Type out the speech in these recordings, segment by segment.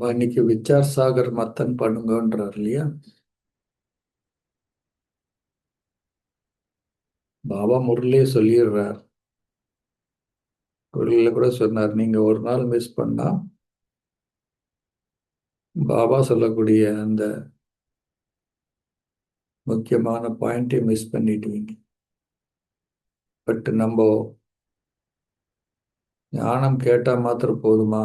இன்னைக்கு விச்சார் சாகர் மத்தன் பண்ணுங்கன்றார் இல்லையா? பாபா முரளியே சொல்லிடுறார். குரலில் கூட சொன்னார் நீங்க ஒரு நாள் மிஸ் பண்ணா பாபா சொல்லக்கூடிய அந்த முக்கியமான பாயிண்டே மிஸ் பண்ணிடுவீங்க. பட் நம்ம ஞானம் கேட்டா மாத்திரம் போதுமா?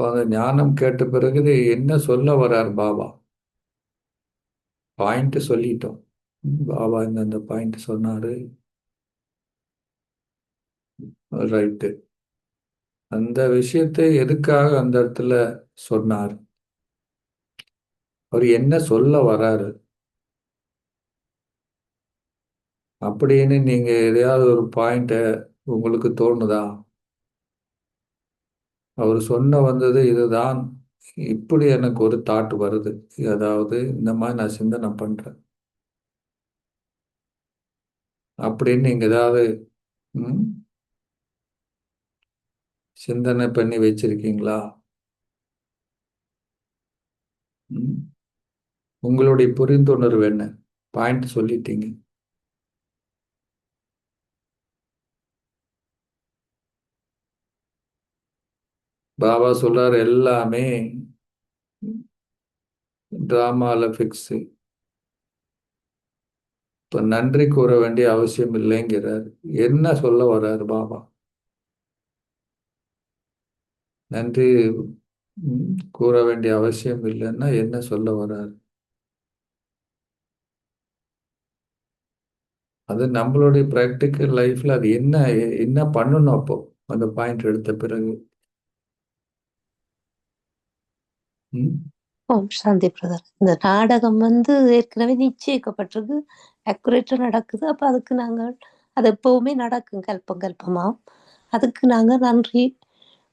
அப்போ அந்த ஞானம் கேட்ட பிறகு என்ன சொல்ல வர்றார் பாபா? பாயிண்ட் சொல்லிட்டோம். பாபா இந்த அந்த பாயிண்ட் சொன்னாரு. ரைட்டு அந்த விஷயத்தை எதுக்காக அந்த இடத்துல சொன்னார்? அவர் என்ன சொல்ல வராரு? அப்படின்னு நீங்க எதையாவது ஒரு பாயிண்ட உங்களுக்கு தோணுதா? அவர் சொன்ன வந்தது இதுதான். இப்படி எனக்கு ஒரு தாட் வருது. அதாவது இந்த மாதிரி நான் சிந்தனை பண்றேன். அப்படின்னு நீங்கள் ஏதாவது ம், சிந்தனை பண்ணி வச்சிருக்கீங்களா? ம், உங்களுடைய புரிந்துணர்வு என்ன? பாயிண்ட் சொல்லிட்டீங்க. பாபா சொல்றாரு எல்லாமே டிராமால ஃபிக்ஸு இப்போ நன்றி கூற வேண்டிய அவசியம் இல்லைங்கிறார். என்ன சொல்ல வர்றாரு பாபா? நன்றி கூற வேண்டிய அவசியம் இல்லைன்னா என்ன சொல்ல வர்றாரு? அது நம்மளுடைய ப்ராக்டிக்கல் லைஃப்ல அது என்ன என்ன பண்ணணும் அப்போ? அந்த பாயிண்ட் எடுத்த பிறகு. ஓம் சாந்தி பிரதர் இந்த நாடகம் வந்து ஏற்கனவே நிச்சயிக்கப்பட்டிருக்கு. அக்குரேட்டா நடக்குது. அப்ப அதுக்கு நாங்கள் அது எப்பவுமே நடக்கும். கல்பம் கல்பமா. அதுக்கு நாங்க நன்றி.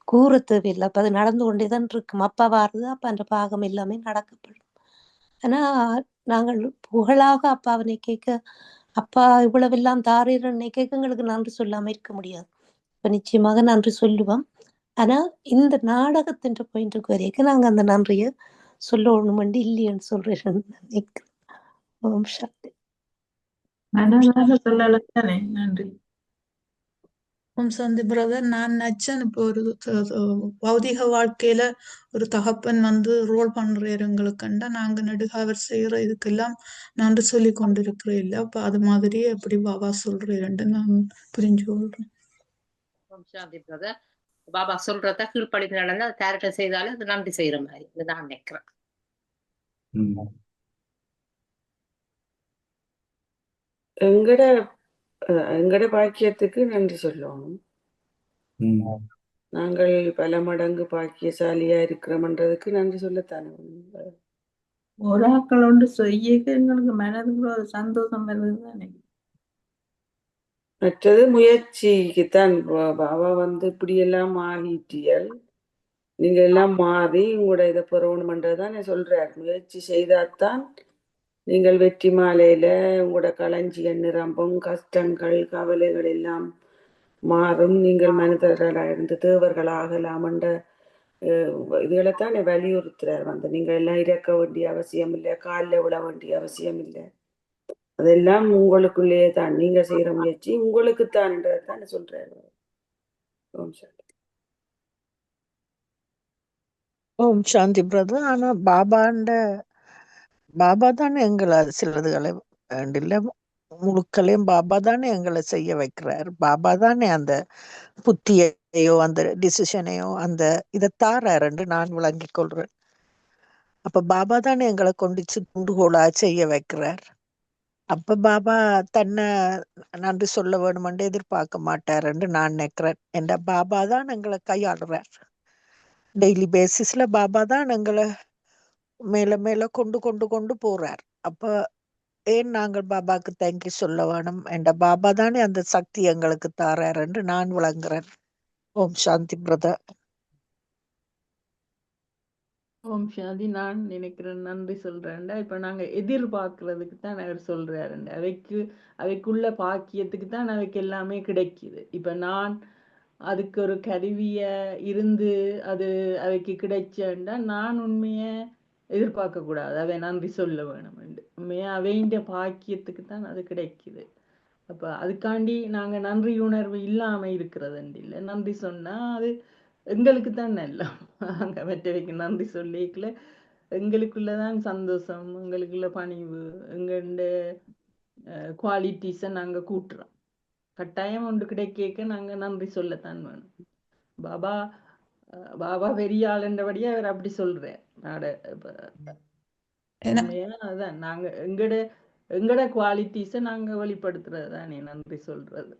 கூற தேவையில்லை. அப்ப அது நடந்து கொண்டே தான் இருக்கும். அப்பா வாருது அப்ப அந்த பாகம் எல்லாமே நடக்கப்படும். ஆனா நாங்கள் புகழாக அப்பாவினை கேட்க அப்பா இவ்வளவெல்லாம் தாரீரன் கேட்க எங்களுக்கு நன்றி சொல்லாம இருக்க முடியாது. இப்ப நிச்சயமாக நன்றி சொல்லுவோம். ஆனா இந்த நாடகத்தின் பாயிண்ட்டுக்கு வரைக்கும் நாங்க அந்த நன்றியை சொல்லணுமெண்டு இல்லையன்னு சொல்றேன் நினைக்கிறேன். ஓம் தானே நன்றி. ஓம் சாந்தி பிரதர் நான் நினைச்சேன் இப்போ ஒரு பௌதிக வாழ்க்கையில ஒரு தகப்பன் வந்து ரோல் பண்றவங்களுக்குண்டா நாங்க நெடுக அவர் செய்யற இதுக்கெல்லாம் நன்றி சொல்லி கொண்டிருக்கிறோம் இல்ல அப்ப அது மாதிரி எப்படி பாபா சொல்றேன்னு நான் புரிஞ்சு கொள்றேன். ஓம் சாந்தி பிரதர் பாபா சொல்றத கீழ்ப்படிந்து நடந்து அதை கேரக்டர் செய்தாலும் அது நன்றி செய்யற மாதிரி. இது நான் நினைக்கிறேன். எங்கட எங்கட பாக்கியத்துக்கு நன்றி சொல்லணும் நாங்கள் பல மடங்கு பாக்கியசாலியா இருக்கிறோம்ன்றதுக்கு நன்றி சொல்லத்தானே. வேணும். ஒரு ஆக்கள் ஒன்று செய்ய எங்களுக்கு மனதுக்கு ஒரு சந்தோஷம் வருது தானே மற்றது முயற்சிக்குத்தான். தான் பாபா வந்து இப்படியெல்லாம் ஆகிட்டியல் நீங்க எல்லாம் மாறி உங்களோட இதை பெறணுமன்றதுதான் சொல்றார் முயற்சி செய்தாத்தான் நீங்கள் வெற்றி மாலையில உங்களோட களஞ்சிய நிரம்பும் கஷ்டங்கள் கவலைகள் எல்லாம் மாறும். நீங்கள் மனிதர்களாக இருந்து தேவர்கள் இதுகளைத்தான் வலியுறுத்துறார் வந்து. நீங்க எல்லாம் இறக்க வேண்டிய அவசியம் இல்லை காலில் விழ வேண்டிய அவசியம் இல்லை. அதெல்லாம் உங்களுக்குள்ளேயே தான் நீங்க செய்யற முயற்சி உங்களுக்கு தான் சொல்றாரு. ஓம் சாந்தி. ஓம் சாந்தி பிரதர். ஆனா பாபாண்ட பாபா தானே எங்களை சிலதுகளை வேண்டில்ல. முழுக்களையும் பாபா தானே எங்களை செய்ய வைக்கிறார். பாபா தானே அந்த புத்தியையோ அந்த டிசிஷனையோ அந்த இதை தாராருன்னு நான் விளங்கிக் கொள்றேன். அப்ப பாபா தானே எங்களை கொண்டு துண்டுகோலா செய்ய வைக்கிறார். அப்ப பாபா தன்னை நன்றி சொல்ல வேணுமென்று எதிர்பார்க்க மாட்டாருன்னு நான் நினைக்கிறேன். என்ற பாபா தான் எங்களை கையாளுறார். டெய்லி பேசிஸ்ல பாபா தான் எங்களை மேல மேல கொண்டு கொண்டு கொண்டு போறார். அப்ப ஏன் நாங்கள் பாபாக்கு தேங்க்யூ சொல்ல வேணும்? என்ற பாபா தானே அந்த சக்தி எங்களுக்கு தாரார் என்று நான் விளங்குறேன். ஓம் சாந்தி பிரதர். ஓம் சாந்தி நான் நினைக்கிறேன் நன்றி சொல்றேன்டா. இப்ப நாங்க எதிர்பார்க்கறதுக்கு தான் அவர் சொல்றாருண்ட அவைக்கு அவைக்குள்ள பாக்கியத்துக்கு தான் அவைக்கு எல்லாமே கிடைக்குது. இப்ப நான் அதுக்கு ஒரு கருவிய இருந்து அது அவைக்கு கிடைச்சேன்டா நான் உண்மைய எதிர்பார்க்க கூடாது. அவை நன்றி சொல்ல வேணும் உண்மையா அவைண்ட பாக்கியத்துக்கு தான் அது கிடைக்குது. அப்ப அதுக்காண்டி நாங்க நன்றி உணர்வு இல்லாம இருக்கிறது இல்லை நன்றி சொன்னா அது எங்களுக்கு தான் நல்ல அங்க மற்றவைக்கு நன்றி சொல்லிக்கல. எங்களுக்குள்ளதான் சந்தோஷம் எங்களுக்குள்ள பணிவு எங்கண்ட குவாலிட்டிஸை நாங்க கூட்டுறோம். கட்டாயம் ஒன்று கிடைக்க நாங்க நன்றி சொல்லத்தான் வேணும். பாபா பாபா பெரிய ஆளுன்றபடியே அவர் அப்படி சொல்றார். நாட அதான். நாங்க எங்கட எங்கட குவாலிட்டிஸை நாங்க வெளிப்படுத்துறது தானே நன்றி சொல்றது.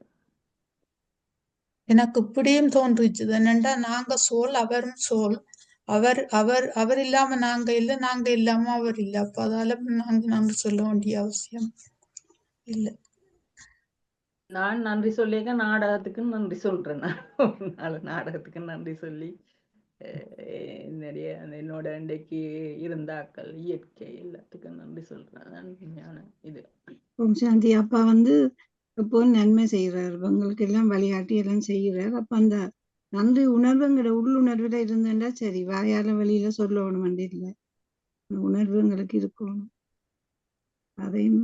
எனக்கு இப்படியும் தோன்றுச்சு. என்னண்டா நாங்க சோல் அவரும் சோல். அவர் அவர் அவர் இல்லாம நாங்க இல்ல நாங்க இல்லாம அவர் இல்ல. அப்ப அதால நாங்க நன்றி சொல்ல வேண்டிய அவசியம் இல்ல. நான் நன்றி சொல்லிக்க நாடகத்துக்கு நன்றி சொல்றேன். நான் நாடகத்துக்கு நன்றி சொல்லி அந்த என்னோட அன்றைக்கு இருந்தாக்கள் இயற்கை எல்லாத்துக்கும் நன்றி சொல்றேன். இது. ஓம் சாந்தி. அப்பா வந்து இப்போ நன்மை செய்யறார் இவங்களுக்கு எல்லாம் வழிகாட்டி எல்லாம் செய்யறாரு அப்ப அந்த நன்றி உணர்வுங்கிற உள்ளுணர்வுல இருந்துட்டா சரி வாயால வெளியில சொல்லணும் இல்லை அந்த உணர்வு எங்களுக்கு இருக்கணும். அதையும்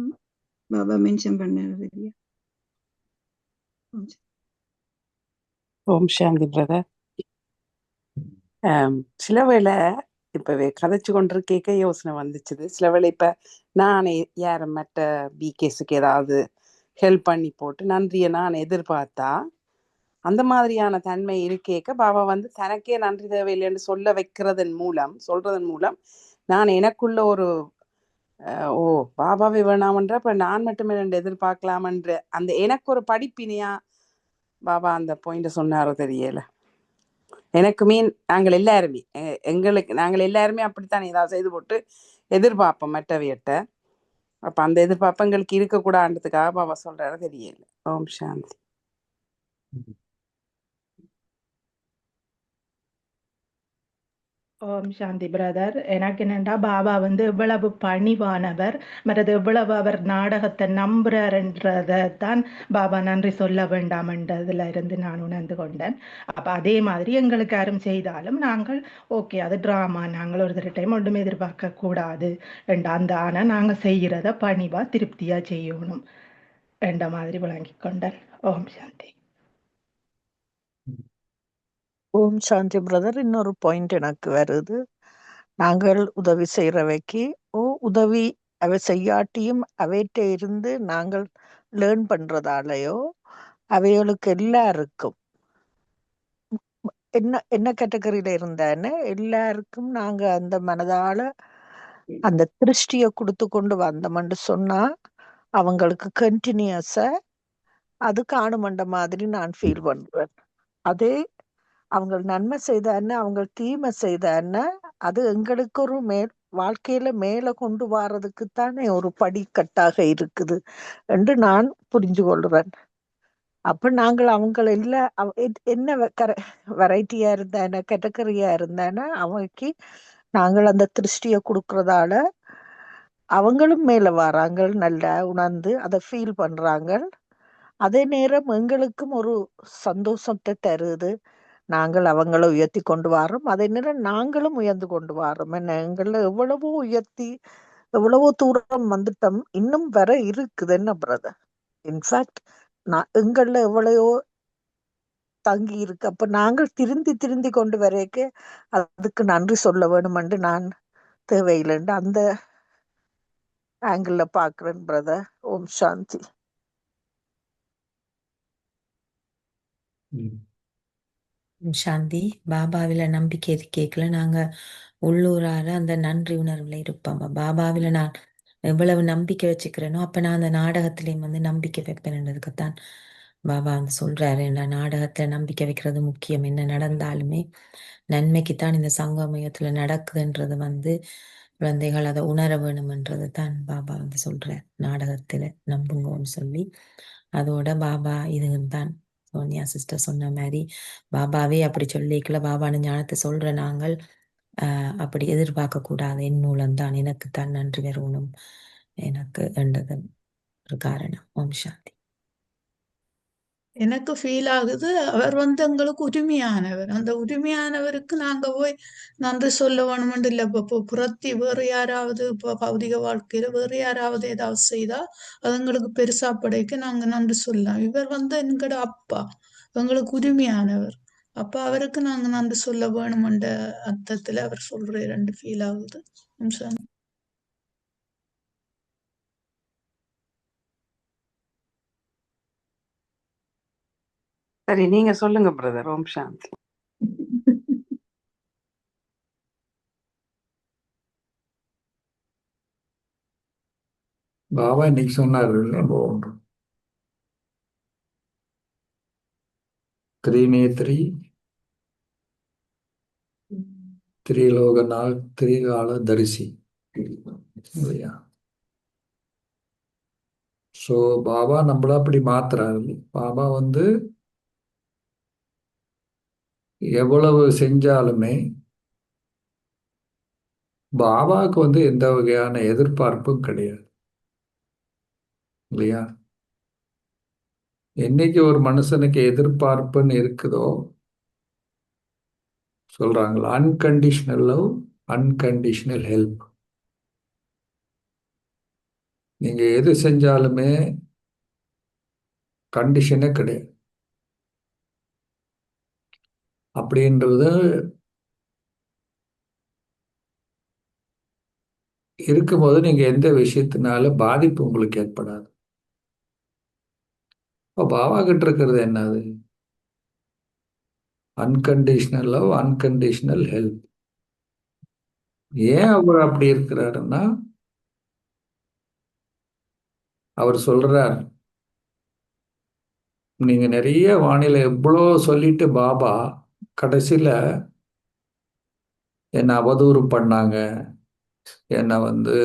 பாபா மென்ஷன் பண்ணாரு இல்லையா? ஓம் சாந்தி. பிரதர். சில வேளை இப்ப கதைச்சு கொண்டிருக்கேக்க யோசனை வந்துச்சுது. சில வேளை இப்ப நான் யார மற்ற பிகேஸுக்கு ஏதாவது ஹெல்ப் பண்ணி போட்டு நன்றியை நான் எதிர்பார்த்தா அந்த மாதிரியான தன்மை இருக்கேக்க பாபா வந்து தனக்கே நன்றி தேவையில்லைன்னு சொல்ல வைக்கிறதன் மூலம் சொல்றதன் மூலம் நான் எனக்குள்ள ஒரு ஓ பாபாவை வேணாமன்ற அப்புறம் நான் மட்டுமே ரெண்டு எதிர்பார்க்கலாமன்ற அந்த எனக்கு ஒரு படிப்பினையா பாபா அந்த பாயிண்ட சொன்னாரோ தெரியல. எனக்கு மீன் நாங்கள் எல்லாருமே எங்களுக்கு நாங்கள் எல்லாருமே அப்படித்தான் ஏதாவது செய்து போட்டு எதிர்பார்ப்போம் மற்றவையிட்ட. அப்ப அந்த எதிர்பார்ப்பு எங்களுக்கு இருக்கக்கூடாதுன்றதுக்காக பாபா சொல்றாரு தெரியல. ஓம் சாந்தி. ஓம் சாந்தி பிரதர். எனக்கு என்னென்னா பாபா வந்து எவ்வளவு பணிவானவர். மற்றது எவ்வளவு அவர் நாடகத்தை நம்புறாருன்றதை தான் பாபா நன்றி சொல்ல வேண்டாம்ன்றதுல இருந்து நான் உணர்ந்து கொண்டேன். அப்போ அதே மாதிரி எங்களுக்கு யாரும் செய்தாலும் நாங்கள் ஓகே அது ட்ராமா நாங்கள் ஒரு டைம் ஒன்றுமே எதிர்பார்க்க கூடாது அந்த ஆனால் நாங்கள் செய்கிறத பணிவாக திருப்தியாக செய்யணும் என்ற மாதிரி விளங்கி கொண்டேன் ஓம் சாந்தி. ஓம் சாந்தி பிரதர். இன்னொரு பாயிண்ட் எனக்கு வருது. நாங்கள் உதவி செய்கிறவைக்கு ஓ உதவி அவை செய்யாட்டியும் அவைகிட்ட இருந்து நாங்கள் லேர்ன் பண்றதாலயோ அவைகளுக்கு எல்லாருக்கும். என்ன என்ன கேட்டகரியில இருந்தான்னு? எல்லாருக்கும் நாங்க அந்த மனதால அந்த திருஷ்டியை கொடுத்து கொண்டு வந்தோம்னு சொன்னா அவங்களுக்கு கண்டினியூஸா அது காணுமண்ட மாதிரி நான் ஃபீல் பண்றேன். அதே அவங்க நன்மை செய்தான்னு அவங்க தீமை செய்தான்னு அது எங்களுக்கு ஒரு மேல் வாழ்க்கையில மேல கொண்டு வர்றதுக்கு தானே ஒரு படிக்கட்டாக இருக்குது என்று நான் புரிஞ்சு கொள்றேன் அப்ப நாங்கள் அவங்கள இல்ல அவ- எத்- என்ன வெரைட்டியா இருந்தான கேட்டகரியா இருந்தேன்னா அவங்களுக்கு நாங்கள் அந்த திருஷ்டியை கொடுக்கறதால அவங்களும் மேல வராங்க நல்லா உணர்ந்து அதை ஃபீல் பண்றாங்க அதே நேரம் எங்களுக்கும் ஒரு சந்தோஷத்தை தருது. நாங்கள் அவங்களை உயர்த்தி கொண்டு வாரோம். அதே நேரம் நாங்களும் உயர்ந்து கொண்டு வாரோம். என்ன எங்களை எவ்வளவோ உயர்த்தி எவ்வளவோ தூரம் வந்துட்டோம். இன்னும் வர இருக்குது. என்ன பிரதர் இன்ஃபேக்ட் நான் எங்கள்ல எவ்வளையோ தங்கி இருக்கு. அப்ப நாங்கள் திருந்தி திருந்தி கொண்டு வரைக்கு அதுக்கு நன்றி சொல்ல வேணுமென்று நான் தேவையில்லைன்னு அந்த ஆங்கிள் பாக்குறேன் பிரதர் ஓம் சாந்தி. ம். சாந்தி பாபாவில நம்பிக்கை கேட்கல நாங்க உள்ளூரார அந்த நன்றி உணர்வுல இருப்போம். பாபாவில நான் எவ்வளவு நம்பிக்கை வச்சுக்கிறேனோ அப்ப நான் அந்த நாடகத்திலையும் வந்து நம்பிக்கை வைப்பேன்றதுக்குத்தான் பாபா வந்து சொல்றாரு. நான் நாடகத்துல நம்பிக்கை வைக்கிறது முக்கியம். என்ன நடந்தாலுமே நன்மைக்குத்தான் இந்த சங்கமயத்துல நடக்குதுன்றது வந்து குழந்தைகள் அதை உணர வேணும்ன்றது தான் பாபா வந்து சொல்கிறார் நாடகத்துல நம்புங்கன்னு சொல்லி. அதோட பாபா இதுதான் சோனியா சிஸ்டர் சொன்ன மாதிரி. பாபாவே அப்படி சொல்லிக்கல. பாபான ஞானத்தை சொல்ற நாங்கள் ஆஹ் அப்படி எதிர்பார்க்க கூடாது என் மூலம்தான். எனக்குத்தான் நன்றி வரணும் எனக்கு என்றது ஒரு காரணம். ஓம் சாந்தி. எனக்கு ஃபீல் ஆகுது. அவர் வந்து எங்களுக்கு உரிமையானவர். அந்த உரிமையானவருக்கு நாங்க போய் நன்றி சொல்ல வேணுமென்று இல்லை. இப்போ புறத்தி வேறு யாராவது இப்போ பௌதிக வாழ்க்கையில வேறு யாராவது ஏதாவது செய்தா அது எங்களுக்கு பெருசா படைக்க நாங்க நன்றி சொல்லலாம். இவர் வந்து எங்களோட அப்பா. எங்களுக்கு உரிமையானவர். அப்ப அவருக்கு நாங்க நன்றி சொல்ல வேணுமென்ற அர்த்தத்துல அவர் சொல்ற ரெண்டு ஃபீல் ஆகுது. சரி நீங்க சொல்லுங்க பிரதர் ஓம் சாந்தி. பாபா இன்னைக்கு சொன்னார் ஒன்று. திரிநேத்ரி திரிலோகநாள் திரிகால தரிசி. இல்லையா? ஸோ பாபா நம்மள அப்படி மாத்துறாரு. பாபா வந்து எவ்வளவு செஞ்சாலுமே பாபாவுக்கு வந்து எந்த வகையான எதிர்பார்ப்பும் கிடையாது. இல்லையா? என்னைக்கு ஒரு மனுஷனுக்கு எதிர்பார்ப்புன்னு இருக்குதோ சொல்றாங்களா? அன்கண்டிஷனல் லவ் அன்கண்டிஷனல் ஹெல்ப் நீங்க எது செஞ்சாலுமே கண்டிஷனே கிடையாது. அப்படின்றது இருக்கும்போது நீங்க எந்த விஷயத்தினால பாதிப்பு உங்களுக்கு ஏற்படாது? இப்போ பாபா கிட்ட இருக்கிறது என்னது? அன்கண்டிஷனல் லவ் அன்கண்டிஷனல் ஹெல்ப் ஏன் அவர் அப்படி இருக்கிறாருன்னா அவர் சொல்றார் நீங்க நிறைய வானிலை எவ்வளோ சொல்லிட்டு பாபா கடைசியில் என்னை அவதூறு பண்ணாங்க. என்னை வந்து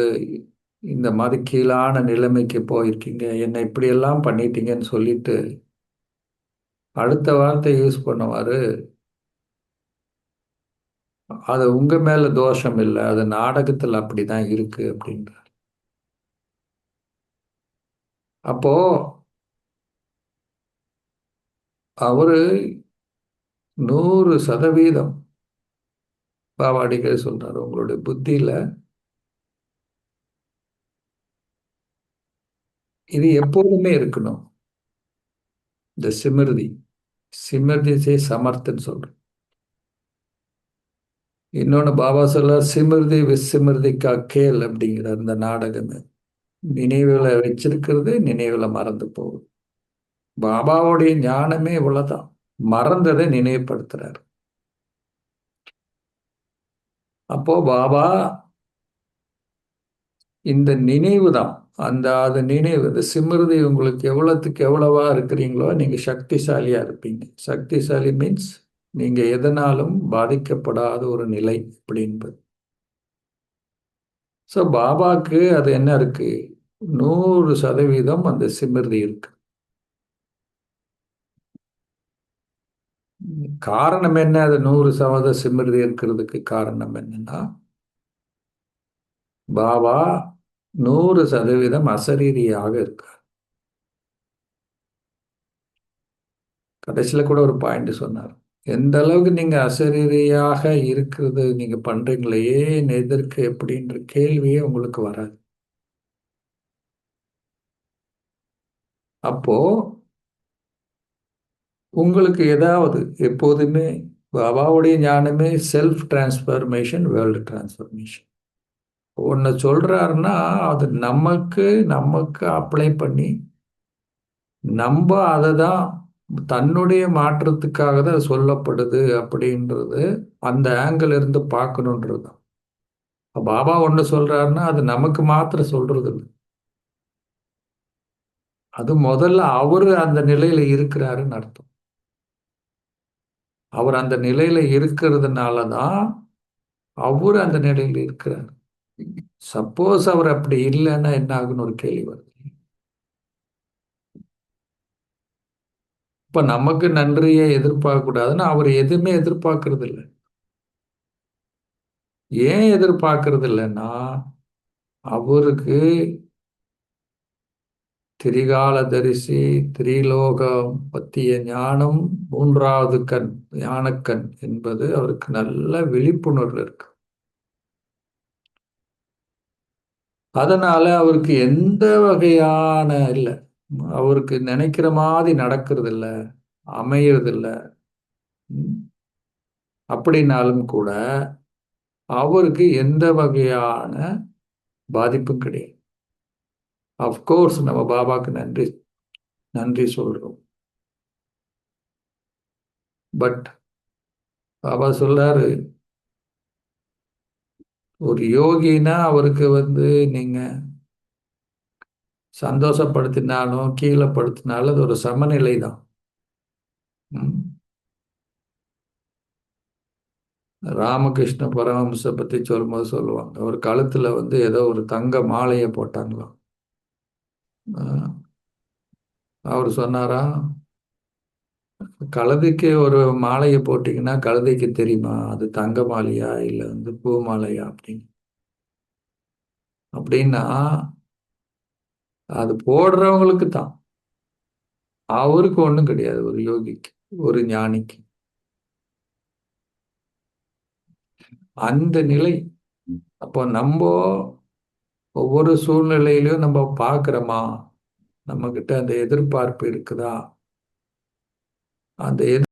இந்த மாதிரி கீழான நிலைமைக்கு போயிருக்கீங்க. என்னை இப்படியெல்லாம் பண்ணிட்டீங்கன்னு சொல்லிட்டு அடுத்த வார்த்தை யூஸ் பண்ணுவார். அது உங்கள் மேலே தோஷம் இல்லை. அது நாடகத்தில் அப்படிதான் இருக்குது அப்படின்றார். அப்போ அவரு நூறு சதவீதம் பாவாடிகள் சொல்றாரு. உங்களுடைய புத்தியில இது எப்போதுமே இருக்கணும். இந்த சிமிருதி சிமிருதி சே சமர்த்தன்னு சொல்றேன். இன்னொன்னு பாபா சொல்ல சிமிருதி விஸ்மிருதிக்கா கேள் அப்படிங்கிற அந்த நாடகமே. நினைவில் வச்சிருக்கிறது நினைவில் மறந்து போகுது. பாபாவுடைய ஞானமே இவ்வளோதான் மறந்ததை நினைவுபடுத்துறார். அப்போ பாபா இந்த நினைவு தான் அந்த அது நினைவு இந்த சிமிருதி உங்களுக்கு எவ்வளவுக்கு எவ்வளவா இருக்கிறீங்களோ நீங்க சக்திசாலியா இருப்பீங்க. சக்திசாலி மீன்ஸ் நீங்க எதனாலும் பாதிக்கப்படாத ஒரு நிலை அப்படின்பது. ஸோ பாபாக்கு அது என்ன இருக்கு? நூறு சதவீதம் அந்த சிமிருதி இருக்கு. காரணம் என்ன? அது நூறு சதவீத சிமிருதி இருக்கிறதுக்கு காரணம் என்னன்னா பாபா நூறு சதவீதம் அசரீரியாக இருக்கார். கடைசியில் கூட ஒரு பாயிண்ட் சொன்னார். எந்த அளவுக்கு நீங்க அசரீரியாக இருக்கிறது நீங்க பண்றீங்களே ஏன் எதிர்க்கு எப்படின்ற கேள்வியே உங்களுக்கு வராது. அப்போ உங்களுக்கு ஏதாவது எப்போதுமே பாபாவுடைய ஞானமே செல்ஃப் டிரான்ஸ்ஃபர்மேஷன் வேர்ல்டு டிரான்ஸ்ஃபர்மேஷன் ஒன்று சொல்கிறாருன்னா அது நமக்கு நமக்கு அப்ளை பண்ணி நம்ம அதை தான் தன்னுடைய மாற்றத்துக்காக தான் சொல்லப்படுது அப்படின்றது அந்த ஆங்கிள் இருந்து பார்க்கணுன்றது தான். பாபா ஒன்று சொல்கிறாருன்னா அது நமக்கு மாத்திரம் சொல்கிறது இல்லை அது முதல்ல அவரு அந்த நிலையில் இருக்கிறாருன்னு அர்த்தம். அவர் அந்த நிலையில இருக்கிறதுனால தான் அவர் அந்த நிலையில இருக்கிறார். சப்போஸ் அவர் அப்படி இல்லைன்னா என்ன ஆகுன்னு ஒரு கேள்வி வருது. இப்ப நமக்கு நன்றியை எதிர்பார்க்க கூடாதுன்னா அவர் எதுவுமே எதிர்பார்க்கறது இல்லை. ஏன் எதிர்பார்க்கறது இல்லைன்னா அவருக்கு திரிகாலதரிசி திரிலோகம் பற்றிய ஞானம் மூன்றாவது கண் ஞானக்கண் என்பது அவருக்கு நல்ல விழிப்புணர்வு இருக்கு. அதனால அவருக்கு எந்த வகையான இல்லை. அவருக்கு நினைக்கிற மாதிரி நடக்கிறது இல்லை அமையறது இல்லை அப்படின்னாலும் கூட அவருக்கு எந்த வகையான பாதிப்பும் கிடையாது. அஃப்கோர்ஸ் நம்ம பாபாவுக்கு நன்றி நன்றி சொல்கிறோம் பட் பாபா சொல்றாரு ஒரு யோகினா அவருக்கு வந்து நீங்க சந்தோஷப்படுத்தினாலும் கீழே படுத்தினாலும் அது ஒரு சமநிலை தான் ராமகிருஷ்ண பரமஹம்ச பத்தி சொல்லும்போது சொல்லுவாங்க அவர் கழுத்துல வந்து ஏதோ ஒரு தங்க மாலையை போட்டாங்களாம். அவர் சொன்னாரா கழுதைக்கு ஒரு மாலையை போட்டிங்கன்னா கழுதைக்கு தெரியுமா? அது தங்க மாலையா இல்லை வந்து பூ மாலையா அப்படின்னு. அப்படின்னா அது போடுறவங்களுக்கு தான். அவருக்கு ஒன்றும் கிடையாது ஒரு யோகிக்கு ஒரு ஞானிக்கு. அந்த நிலை. அப்போ நம்ம ஒவ்வொரு சூழ்நிலையிலையும் நம்ம பார்க்குறோமா? நம்ம அந்த எதிர்பார்ப்பு இருக்குதா? அந்த எதிர்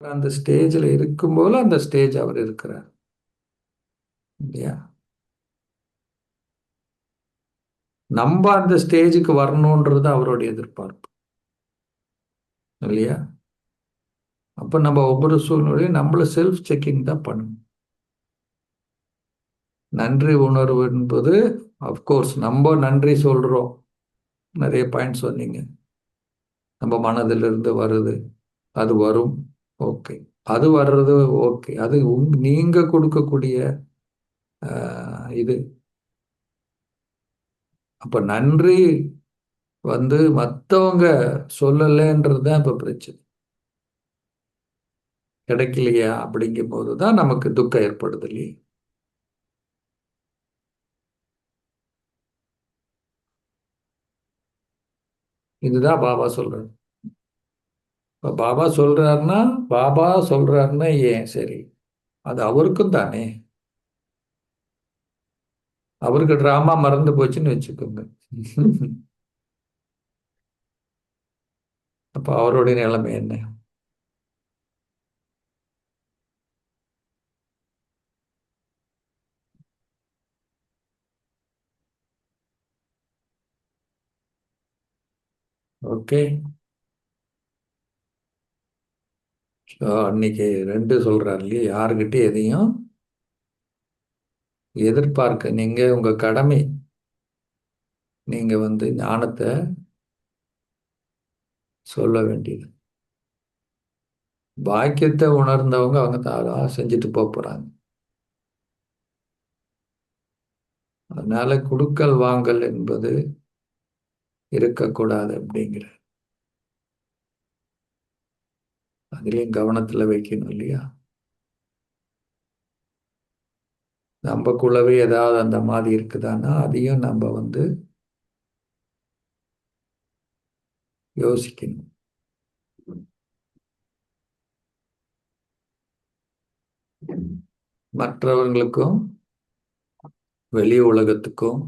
அந்த ஸ்டேஜில் இருக்கும்போது அந்த ஸ்டேஜ் அவர் இருக்கிறார். இல்லையா? நம்ம அந்த ஸ்டேஜுக்கு வரணுன்றது அவருடைய எதிர்பார்ப்பு. இல்லையா? அப்போ நம்ம ஒவ்வொரு சூழ்நிலையும் நம்மள செல்ஃப் செக்கிங் தான் பண்ணணும். நன்றி உணர்வு என்பது அஃப்கோர்ஸ் நம்ம நன்றி சொல்கிறோம் நிறைய பாயிண்ட் சொன்னீங்க. நம்ம மனதிலிருந்து வருது. அது வரும். ஓகே அது வர்றது ஓகே அது உங் நீங்கள் கொடுக்கக்கூடிய இது. அப்போ நன்றி வந்து மற்றவங்க சொல்லலைன்றது தான் இப்போ பிரச்சனை. கிடைக்கலையா அப்படிங்கும் போது தான் நமக்கு துக்கம் ஏற்படுது இல்லையா? இதுதான் பாபா சொல்றாரு. இப்போ பாபா சொல்றாருன்னா பாபா சொல்றாருன்னா ஏன்? சரி அது அவருக்கும் தானே. அவருக்கு ட்ராமா மறந்து போச்சுன்னு வச்சுக்கோங்க. அப்போ அவருடைய நிலைமை என்ன? ஓகே. அன்னைக்கு ரெண்டு சொல்கிறார் இல்லையா? யாருக்கிட்ட எதையும் எதிர்பார்க்க நீங்க உங்க கடமை நீங்க வந்து ஞானத்தை சொல்ல வேண்டியது. பாக்கியத்தை உணர்ந்தவங்க அவங்க தாரா செஞ்சுட்டு போக போறாங்க. அதனால குடுக்கல் வாங்கல் என்பது இருக்கக்கூடாது அப்படிங்கிற அதுலேயும் கவனத்தில் வைக்கணும் இல்லையா? நம்மக்குள்ளவே ஏதாவது அந்த மாதிரி இருக்குதான்னா அதையும் நம்ம வந்து யோசிக்கணும். மற்றவர்களுக்கும் வெளி உலகத்துக்கும்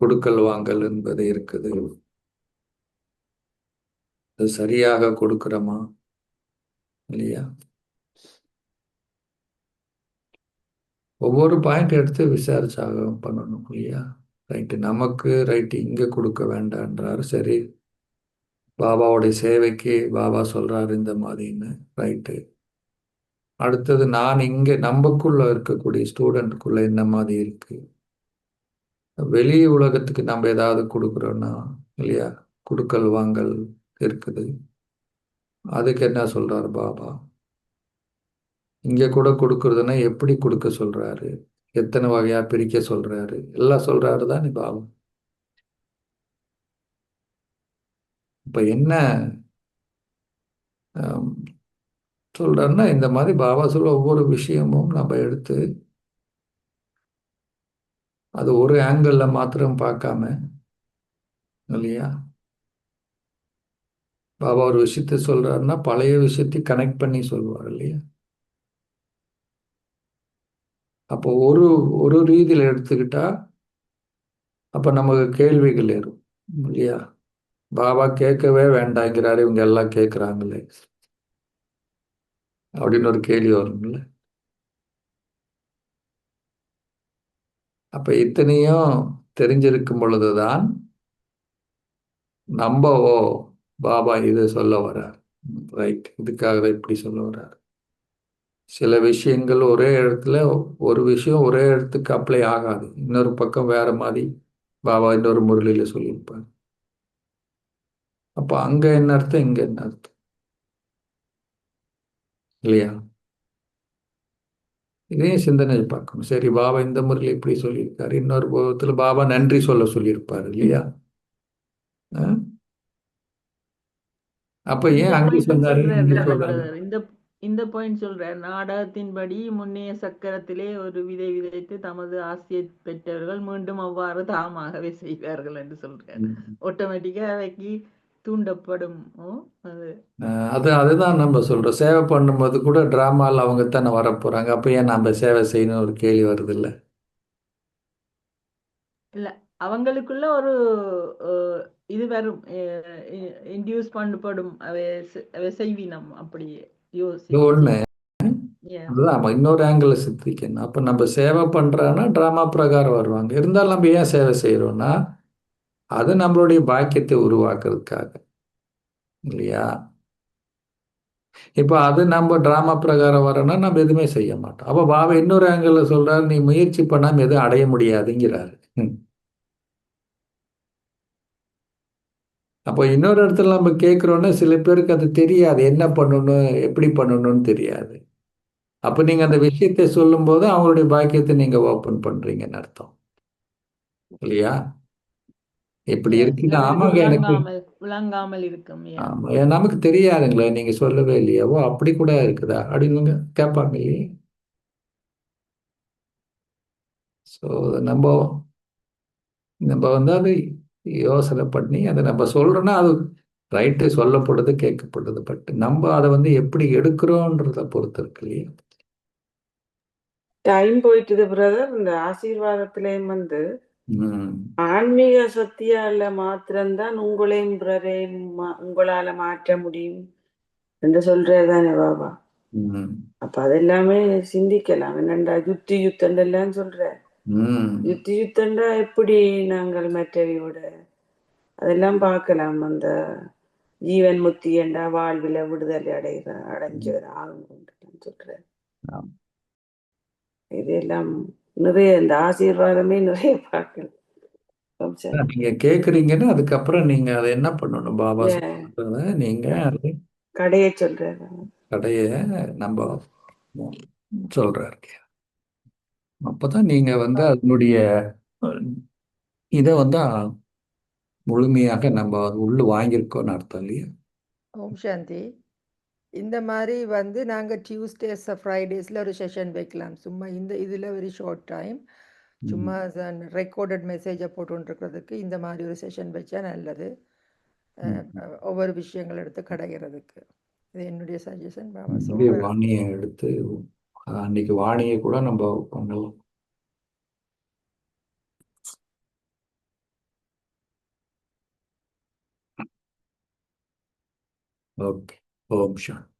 கொடுக்கல் வாங்கல் என்பது இருக்குது. அது சரியாக கொடுக்கிறோமா? இல்லையா? ஒவ்வொரு பாயிண்ட் எடுத்து விசாரிச்சாக பண்ணணும் இல்லையா? ரைட்டு நமக்கு ரைட்டு இங்கே கொடுக்க வேண்டான்றாரு. சரி. பாபாவுடைய சேவைக்கு பாபா சொல்றாரு இந்த மாதிரின்னு. ரைட்டு அடுத்தது நான் இங்கே நம்மக்குள்ள இருக்கக்கூடிய ஸ்டூடெண்ட்டுக்குள்ள என்ன மாதிரி இருக்கு? வெளி உலகத்துக்கு நம்ம ஏதாவது கொடுக்குறோன்னா இல்லையா? கொடுக்கல் வாங்கல் இருக்குது. அதுக்கு என்ன சொல்றாரு பாபா? இங்க கூட கொடுக்கறதுன்னா எப்படி கொடுக்க சொல்றாரு? எத்தனை வகையா பிரிக்க சொல்றாரு? எல்லாம் சொல்றாரு தான் பாபா? இப்ப என்ன சொல்றாருன்னா இந்த மாதிரி பாபா சொல்ல ஒவ்வொரு விஷயமும் நம்ம எடுத்து அது ஒரு ஆங்கிளில் மாத்திரம் பார்க்காம இல்லையா? பாபா ஒரு விஷயத்த சொல்றாருன்னா பழைய விஷயத்தை கனெக்ட் பண்ணி சொல்லுவார் இல்லையா? அப்போ ஒரு ஒரு ரீதியில் எடுத்துக்கிட்டா அப்போ நமக்கு கேள்விகள் ஏறும் இல்லையா? பாபா கேட்கவே வேண்டாங்கிறாரு இவங்க எல்லாம் கேட்குறாங்களே அப்படின்னு ஒரு கேள்வி வரும்ல. அப்போ இத்தனையும் தெரிஞ்சிருக்கும் பொழுதுதான் நம்ம ஓ பாபா இதை சொல்ல வர்றார். ரைட். இதுக்காக தான் இப்படி சொல்ல வர்றார். சில விஷயங்கள் ஒரே இடத்துல ஒரு விஷயம் ஒரே இடத்துக்கு அப்ளை ஆகாது. இன்னொரு பக்கம் வேற மாதிரி பாபா இன்னொரு முரளியில் சொல்லியிருப்பார். அப்போ அங்கே என்ன அர்த்தம் இங்கே என்ன அர்த்தம்? இல்லையா? இதையும் சிந்தனை பார்க்கணும். சரி பாபா இந்த முறையில் இப்படி சொல்லியிருக்காரு. இன்னொரு போகத்துல பாபா நன்றி சொல்ல சொல்லியிருப்பாரு இல்லையா? அப்ப ஏன் அங்கே சொன்னாரு? இந்த இந்த பாயிண்ட் சொல்றார் நாடகத்தின்படி முன்னைய சக்கரத்திலே ஒரு விதை விதைத்து தமது ஆசையை பெற்றவர்கள் மீண்டும் அவ்வாறு தாமாகவே செய்வார்கள் என்று சொல்றார். ஆட்டோமேட்டிக்கா அவைக்கு தூண்டப்படும். அது. அதுதான் நம்ம சொல்றோம். சேவை பண்ணும்போது கூட டிராமால அவங்க தானே வரப்போறாங்க. அப்ப ஏன் நம்ம சேவை செய்யணும் ஒரு கேள்வி வருது இல்ல இல்ல அவங்களுக்குள்ள ஒரு இது வரும். இன்டியூஸ் பண்ணப்படும். செய்வினம். அப்படி ஒண்ணு. அதுதான். இன்னொரு ஆங்கிள் சித்திக்கணும். அப்ப நம்ம சேவை பண்றோம்னா டிராமா பிரகாரம் வருவாங்க. இருந்தாலும் நம்ம ஏன் சேவை செய்யறோம்னா அது நம்மளுடைய பாக்கியத்தை உருவாக்குறதுக்காக. இல்லையா? இப்போ அது நம்ம டிராமா பிரகாரம் வரணும்னா நம்ம எதுவுமே செய்ய மாட்டோம். அப்போ பாபா இன்னொரு ஆங்கிள் சொல்கிறார் நீ முயற்சி பண்ணாம எதுவும் அடைய முடியாதுங்கிறாரு. அப்போ இன்னொரு இடத்துல நம்ம கேட்குறோன்னா சில பேருக்கு அது தெரியாது. என்ன பண்ணணும் எப்படி பண்ணணும்னு தெரியாது. அப்போ நீங்க அந்த விஷயத்தை சொல்லும்போது அவங்களுடைய பாக்கியத்தை நீங்க ஓப்பன் பண்றீங்கன்னு அர்த்தம். இல்லையா? இப்படி ஆமாங்க எனக்கு விளங்காமல் விளங்காமல் இருக்கும். ஆமா ஏன்? நமக்கு தெரியாதுங்களே நீங்க சொல்லவே இல்லையா ஓ அப்படி கூட இருக்குதா? அப்படின்னு கேட்பாங்க இல்லையே? ஸோ நம்ம நம்ம வந்து அது யோசனை பண்ணி அதை நம்ம சொல்றோம்னா அது ரைட்டு சொல்லப்படுது கேட்கப்படுது. பட் நம்ம அதை வந்து எப்படி எடுக்கிறோன்றத பொறுத்து இருக்கு இல்லையா? டைம் போயிட்டுது பிரதர் இந்த ஆசீர்வாதத்திலையும் வந்து ஆன்மீக சக்தியால மாத்திரம்தான் உங்களையும் பிறரையும் உங்களால மாற்ற முடியும் என்று சொல்றதுதானே பாபா. அப்ப அதெல்லாமே சிந்திக்கலாம். என்னண்டா யுத்தி யுத்தண்டெல்லாம் சொல்ற? யுத்தி யுத்தண்டா எப்படி நாங்கள் மற்றவையோட அதெல்லாம் பார்க்கலாம். அந்த ஜீவன் முக்தி என்றா வாழ்வில விடுதலை அடைகிற அடைஞ்சவர் ஆகும் சொல்ற. இதெல்லாம் நிறைய இந்த ஆசீர்வாதமே நிறைய சாந்தி. நீங்க கேக்குறீங்கன்னா அதுக்கப்புறம் நீங்க அதை என்ன பண்ணணும் பாபா. சொல்றத? நீங்க கடையை சொல்றேன் கடைய நம்ம சொல்றாரு. அப்பதான் நீங்க வந்து அதனுடைய இதை வந்து முழுமையாக நம்ம உள்ள வாங்கியிருக்கோம்னு அர்த்தம் இல்லையா? ஓம் சாந்தி. இந்த மாதிரி வந்து நாங்கள் டியூஸ்டேஸ் ஃப்ரைடேஸில் ஒரு செஷன் வைக்கலாம். சும்மா இந்த இதில் வெரி ஷார்ட் டைம் சும்மா ரெக்கார்டட் மெசேஜை போட்டுருக்கிறதுக்கு இந்த மாதிரி ஒரு செஷன் வச்சா நல்லது. ஒவ்வொரு விஷயங்கள் எடுத்து கடைகிறதுக்கு. இது என்னுடைய சஜஷன் வாணியை எடுத்து அன்னைக்கு வாணியை கூட நம்ம பண்ணலாம். ஓகே. ஓம் சாந்தி